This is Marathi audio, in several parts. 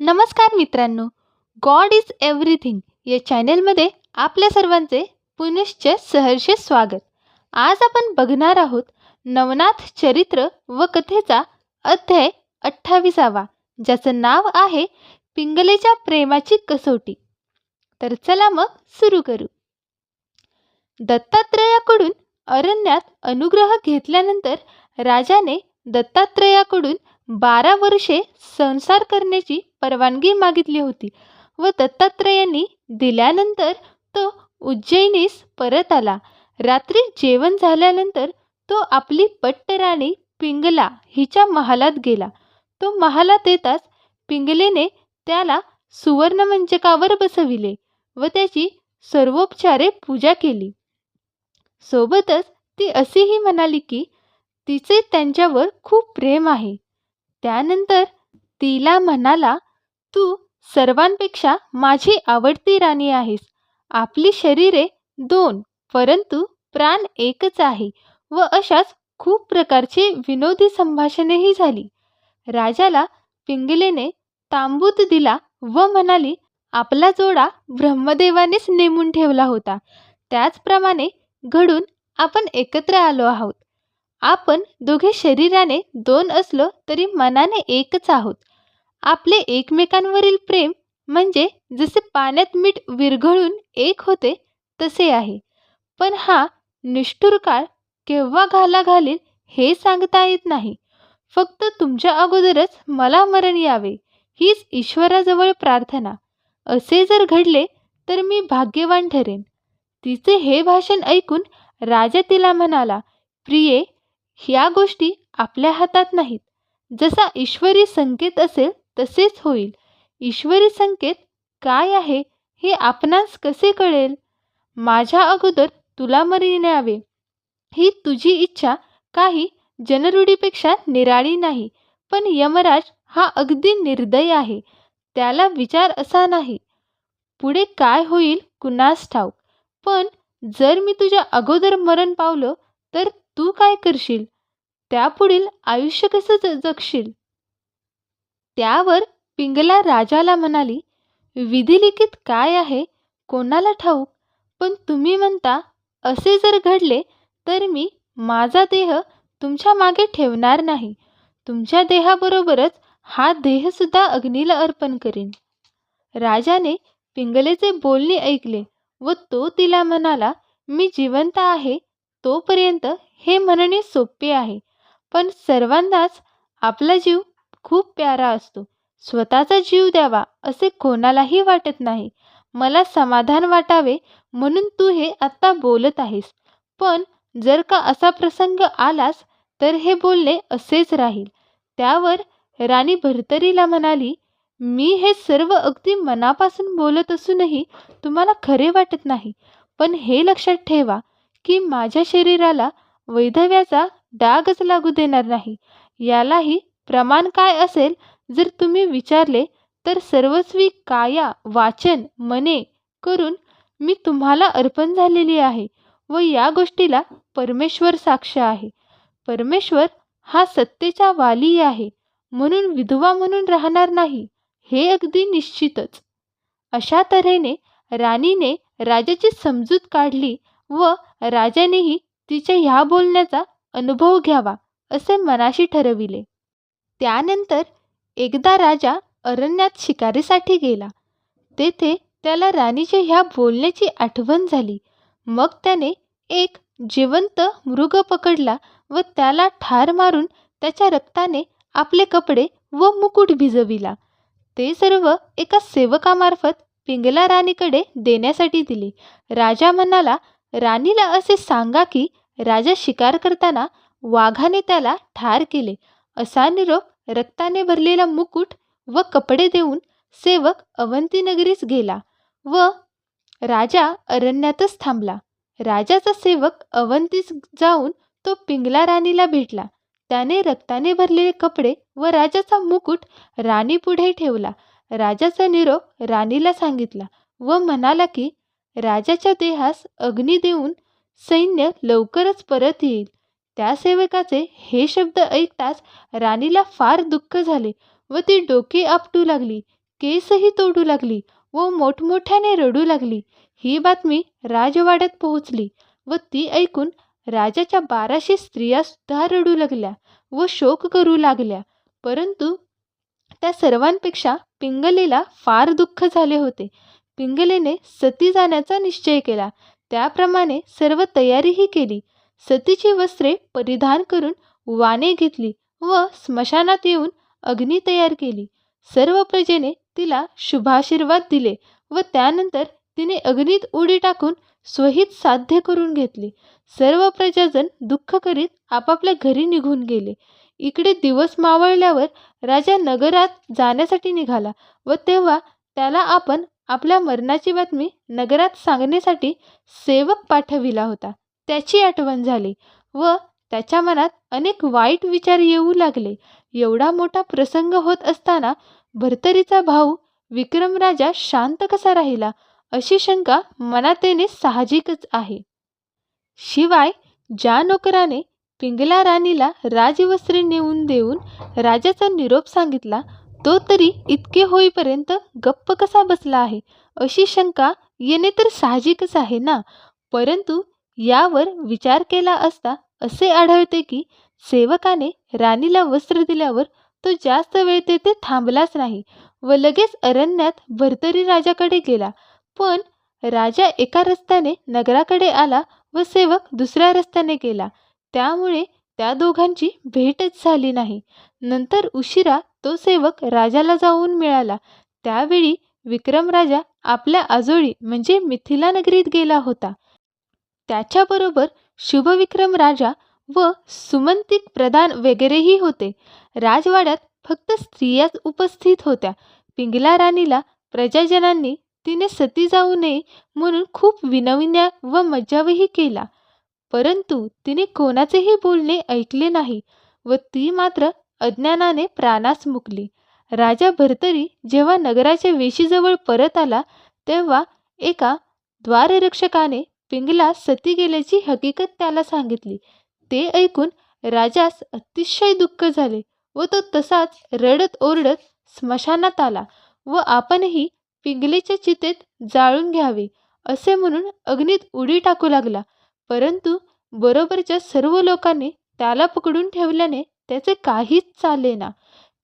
नमस्कार मित्रांनो. गॉड इज एव्हरीथिंग या चॅनेलमध्ये आपल्या सर्वांचे पुनश्च सहर्ष स्वागत. आज आपण बघणार आहोत नवनाथ चरित्र व कथेचा अध्याय अठ्ठावीसावा ज्याचं नाव आहे पिंगलेच्या प्रेमाची कसोटी. तर चला मग सुरू करू. दत्तात्रयाकडून अरण्यात अनुग्रह घेतल्यानंतर राजाने दत्तात्रयाकडून बारा वर्षे संसार करण्याची परवानगी मागितली होती व दत्तात्रयांनी दिल्यानंतर तो उज्जैनीस परत आला. रात्री जेवण झाल्यानंतर तो आपली पट्टराणी पिंगला हिच्या महालात गेला. तो महालात येताच पिंगलेने त्याला सुवर्णमंचकावर बसविले व त्याची सर्वोपचारे पूजा केली. सोबतच ती असेही म्हणाली की तिचे त्यांच्यावर खूप प्रेम आहे. त्यानंतर तिला म्हणाला तू सर्वांपेक्षा माझी आवडती राणी आहेस. आपली शरीरे दोन परंतु प्राण एकच आहे. व अशाच खूप प्रकारचे विनोदी संभाषणेही झाली. राजाला पिंगलेने तांबूत दिला व म्हणाली आपला जोडा ब्रह्मदेवानेच नेमून ठेवला होता. त्याचप्रमाणे घडून आपण एकत्र आलो आहोत. आपण दोघे शरीराने दोन असलो तरी मनाने एकच आहोत. आपले एकमेकांवरील प्रेम म्हणजे जसे पाण्यात मीठ विरघळून एक होते तसे आहे. पण हा निष्ठुर काळ केव्हा घाला घालील हे सांगता येत नाही. फक्त तुमच्या अगोदरच मला मरण यावे हीच ईश्वराजवळ प्रार्थना. असे जर घडले तर मी भाग्यवान ठरेन. तिचे हे भाषण ऐकून राजा तिला म्हणाला प्रिये ह्या गोष्टी आपल्या हातात नाहीत. जसा ईश्वरी संकेत असेल तसेच होईल. ईश्वरी संकेत काय आहे हे आपणास कसे कळेल? माझ्या अगोदर तुला मरी न्यावे. ही तुझी इच्छा काही जनरूढीपेक्षा निराळी नाही पण यमराज हा अगदी निर्दय आहे. त्याला विचार असा नाही. पुढे काय होईल कुणास ठाऊक. पण जर मी तुझ्या अगोदर मरण पावलं तर तू काय करशील? त्यापुढील आयुष्य कसं ज जगशील? त्यावर पिंगला राजाला म्हणाली विधिलिखित काय आहे? कोणाला ठाऊक? पण तुम्ही म्हणता असे जर घडले तर मी माझा देह तुमच्या मागे ठेवणार नाही. तुमच्या देहाबरोबरच हा देहसुद्धा अग्नीला अर्पण करीन. राजाने पिंगलेचे बोलणे ऐकले व तो तिला म्हणाला मी जिवंत आहे तोपर्यंत हे म्हणणे सोपे आहे. पण सर्वांनाच आपला जीव खूप प्यारा असतो. स्वतःचा जीव द्यावा असे कोणालाही वाटत नाही. मला समाधान वाटावे म्हणून तू हे आत्ता बोलत आहेस. पण जर का असा प्रसंग आलास तर हे बोलणे असेच राहील. त्यावर राणी भर्तरीला म्हणाली मी हे सर्व अगदी मनापासून बोलत असूनही तुम्हाला खरे वाटत नाही. पण हे लक्षात ठेवा की माझ्या शरीराला वैधव्याचा डागच लागू देणार नाही. यालाही प्रमाण काय असेल जर तुम्ही विचारले तर सर्वस्वी काया वाचन मने करून मी तुम्हाला अर्पण झालेली आहे व या गोष्टीला परमेश्वर साक्ष आहे. परमेश्वर हा सत्तेचा वाली आहे म्हणून विधवा म्हणून राहणार नाही हे अगदी निश्चितच. अशा तऱ्हेने राणीने राजाची समजूत काढली व राजानेही तिच्या ह्या बोलण्याचा अनुभव घ्यावा असे मनाशी ठरविले. त्यानंतर एकदा राजा अरण्यात शिकारीसाठी गेला. तेथे त्याला राणीच्या ह्या बोलण्याची आठवण झाली. मग त्याने एक जिवंत मृग पकडला व त्याला ठार मारून त्याच्या रक्ताने आपले कपडे व मुकुट भिजविला. ते सर्व एका सेवकामार्फत पिंगला राणीकडे देण्यासाठी दिले. राजा म्हणाला राणीला असे सांगा की राजा शिकार करताना वाघाने त्याला ठार केले. असा निरोप रक्ताने भरलेला मुकुट व कपडे देऊन सेवक अवंतीनगरीस गेला व राजा अरण्यातच थांबला. राजाचा सेवक अवंतीस जाऊन तो पिंगला राणीला भेटला. त्याने रक्ताने भरलेले कपडे व राजाचा मुकुट राणीपुढे ठेवला. राजाचा निरोप राणीला सांगितला व म्हणाला की राजाच्या देहास अग्नी देऊन सैन्य लवकरच परत येईल. त्या सेवकाचे हे शब्द ऐकताच राणीला फार दुःख झाले व ती डोके आपटू लागली केसही तोडू लागली व मोठमोठ्याने रडू लागली. ही बातमी राजवाड्यात पोहोचली व ती ऐकून राजाच्या बाराशे स्त्रिया सुद्धा रडू लागल्या व शोक करू लागल्या. परंतु त्या सर्वांपेक्षा पिंगलेला फार दुःख झाले होते. पिंगलेने सती जाण्याचा निश्चय केला. त्याप्रमाणे सर्व तयारीही केली. सतीची वस्त्रे परिधान करून वाने घेतली व स्मशानात येऊन अग्नी तयार केली. सर्व प्रजेने तिला शुभाशीर्वाद दिले व त्यानंतर तिने अग्नीत उडी टाकून स्वहित साध्य करून घेतली. सर्व प्रजाजन दुःख करीत आपापल्या घरी निघून गेले. इकडे दिवस मावळल्यावर राजा नगरात जाण्यासाठी निघाला व तेव्हा त्याला आपण आपल्या मरणाची बातमी नगरात सांगण्यासाठी सेवक पाठविला होता. त्याची आठवण झाली व त्याच्या मनात अनेक वाईट विचार येऊ लागले. एवढा मोठा प्रसंग होत असताना भर्तरीचा भाऊ विक्रमराजा शांत कसा राहिला अशी शंका मनात येणे साहजिकच आहे. शिवाय ज्या नोकराने पिंगला राणीला राजवस्त्रे नेऊन देऊन राजाचा निरोप सांगितला तो तरी इतके होईपर्यंत गप्प कसा बसला आहे? अशी शंका येणे तर साहजिकच आहे ना? परंतु यावर विचार केला असता असे आढळते की सेवकाने राणीला वस्त्र दिल्यावर तो जास्त वेळ तेथे थांबलाच नाही व लगेच अरण्यात भरतरी राजाकडे गेला. पण राजा एका रस्त्याने नगराकडे आला व सेवक दुसऱ्या रस्त्याने गेला. त्यामुळे त्या दोघांची भेटच झाली नाही. नंतर उशिरा तो सेवक राजाला जाऊन मिळाला. त्यावेळी विक्रमराजा आपल्या आजोळी म्हणजे मिथिला नगरीत गेला होता. त्याच्याबरोबर शुभविक्रम राजा व सुमंतिक प्रधान वगैरेही होते. राजवाड्यात फक्त स्त्रियाच उपस्थित होत्या. पिंगला राणीला प्रजाजनांनी तिने सती जाऊ नये म्हणून खूप विनविन्या व मज्जावही केला. परंतु तिने कोणाचेही बोलणे ऐकले नाही व ती मात्र अज्ञानाने प्राणास मुकली. राजा भर्तरी जेव्हा नगराच्या वेशीजवळ परत आला तेव्हा एका द्वाररक्षकाने पिंगला सती गेल्याची हकीकत त्याला सांगितली. ते ऐकून राजास अतिशय दुःख झाले व तो तसाच रडत ओरडत स्मशानात आला व आपणही पिंगलेच्या चितेत जाळून घ्यावे असे म्हणून अग्नीत उडी टाकू लागला. परंतु बरोबरच्या सर्व लोकांनी त्याला पकडून ठेवल्याने त्याचे काहीच चालेना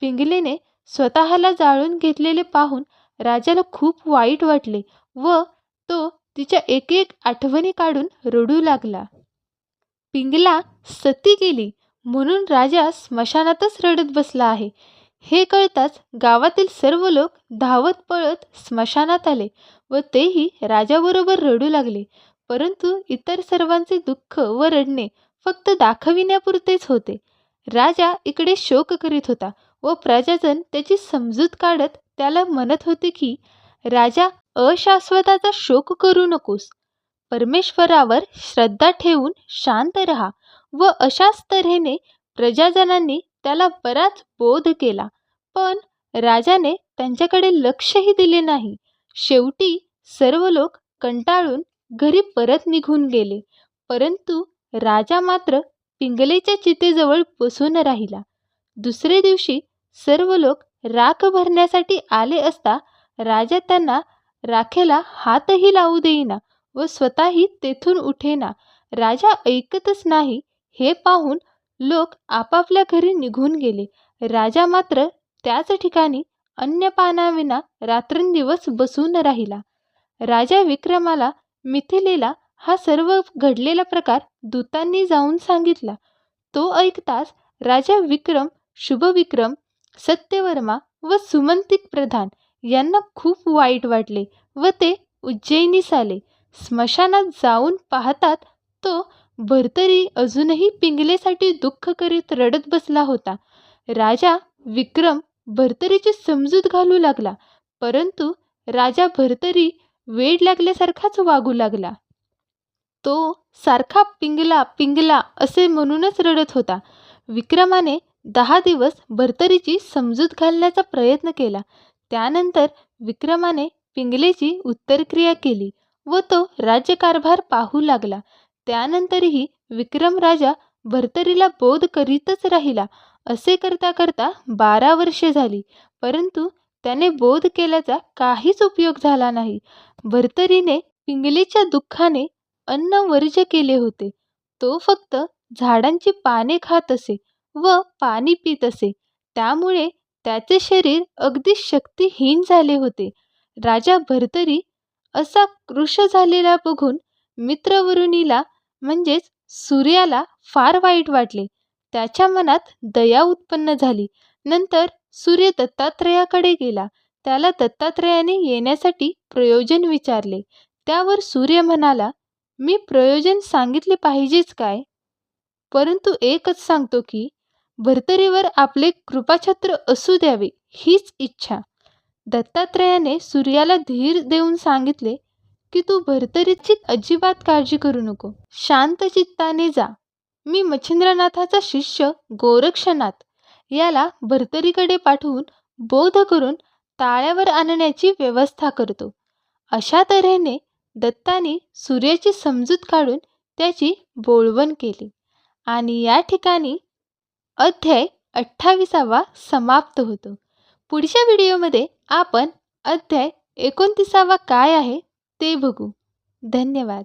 पिंगलेने स्वतःला जाळून घेतलेले पाहून राजाला खूप वाईट वाटले व तो तिच्या एक एक आठवणी काढून रडू लागला. पिंगला सती गेली म्हणून राजा स्मशानातच रडत बसला आहे. हे कळताच गावातील सर्व लोक धावत पळत स्मशानात आले व तेही राजाबरोबर रडू लागले. परंतु इतर सर्वांचे दुःख व रडणे फक्त दाखविण्यापुरतेच होते. राजा इकडे शोक करीत होता व प्रजाजन त्याची समजूत काढत त्याला म्हणत होते की राजा अशाश्वताचा शोक करू नकोस. परमेश्वरावर श्रद्धा ठेवून शांत रहा व अशाच तऱ्हेने प्रजाजनांनी त्याला बराच बोध केला. पण राजाने त्यांच्याकडे लक्षही दिले नाही. शेवटी सर्व लोक कंटाळून घरी परत निघून गेले. परंतु राजा मात्र पिंगलेच्या चितेजवळ बसून राहिला. दुसरे दिवशी सर्व लोक राख भरण्यासाठी आले असता राजा त्यांना राखेला हातही लावू देईना व स्वतःही तेथून उठेना. राजा ऐकतच नाही. हे पाहून लोक आपापल्या घरी निघून गेले. राजा मात्र त्याच ठिकाणी अन्नपानाविना रात्रंदिवस बसून राहिला. राजा विक्रमाला मिथिलेला हा सर्व घडलेला प्रकार दूतांनी जाऊन सांगितला. तो ऐकताच राजा विक्रम शुभविक्रम सत्यवर्मा व सुमंतिक प्रधान यांना खूप वाईट वाटले व ते उज्जैनीस आले. स्मशानात जाऊन पाहतात तो भर्तरी अजूनही पिंगलेसाठी दुःख करीत रडत बसला होता. राजा विक्रम भर्तरीची समजूत घालू लागला परंतु राजा भर्तरी वेड लागल्यासारखाच वागू लागला. तो सारखा पिंगला पिंगला असे म्हणूनच रडत होता. विक्रमाने दहा दिवस भर्तरीची समजूत घालण्याचा प्रयत्न केला. त्यानंतर विक्रमाने पिंगलेची उत्तरक्रिया केली व तो राज्यकारभार पाहू लागला. त्यानंतरही विक्रम राजा भर्तरीला बोध करीतच राहिला. असे करता करता बारा वर्षे झाली. परंतु त्याने बोध केल्याचा काहीच उपयोग झाला नाही. भर्तरीने पिंगलीच्या दुःखाने अन्न वर्ज्य केले होते. तो फक्त झाडांची पाने खात असे व पाणी पित असे. त्यामुळे त्याचे शरीर अगदी शक्तीहीन झाले होते. राजा भर्तरी असा कृश झालेला बघून मित्रवरुणीला म्हणजेच सूर्याला फार वाईट वाटले. त्याच्या मनात दया उत्पन्न झाली. नंतर सूर्य दत्तात्रेयाकडे गेला. त्याला दत्तात्रेयाने येण्यासाठी प्रयोजन विचारले. त्यावर सूर्य म्हणाला मी प्रयोजन सांगितले पाहिजेच काय? परंतु एकच सांगतो की भर्तरीवर आपले कृपाछत्र असू द्यावे हीच इच्छा दत्तात्रेयाने सूर्याला धीर देऊन सांगितले की तू भर्तरीची अजिबात काळजी करू नको. शांत चित्ताने जा. मी मच्छिंद्रनाथाचा शिष्य गोरक्षनाथ. याला भर्तरीकडे पाठवून बोध करून ताळ्यावर आणण्याची व्यवस्था करतो. अशा तऱ्हेने दत्ताने सूर्याची समजूत काढून त्याची बोळवण केली आणि या ठिकाणी अध्याय अठ्ठावीसावा समाप्त होतो. पुढच्या व्हिडिओमध्ये आपण अध्याय एकोणतीसावा काय आहे ते बघू. धन्यवाद.